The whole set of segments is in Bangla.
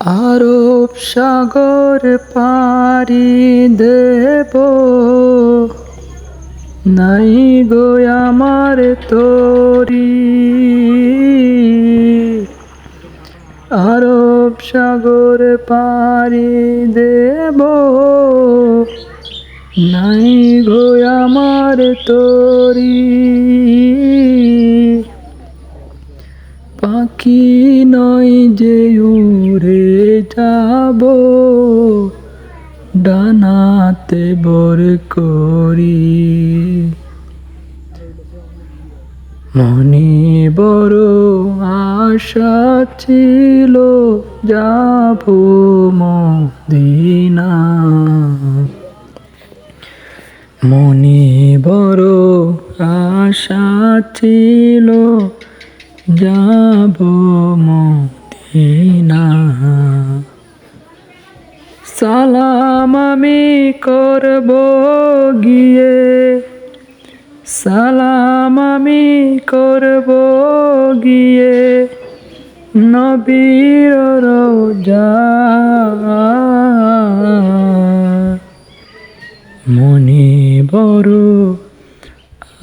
আরব সাগর পারি দেব। নাই গো আমার তরি। আরব সাগর পারি দেব। নাই গো আমার তরি। পাখি নয় যে উড়ে যাব। ডানাতে বর করি। মনে বড় আশা ছিল, যাব মদিনা। মনে বড় আশা ছিল যাব মদিনা। সালাম আমি করব গিয়ে। সালাম আমি করব গিয়ে। নবীর রোজা। মনে বড়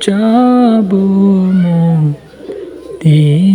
যাব মদিনা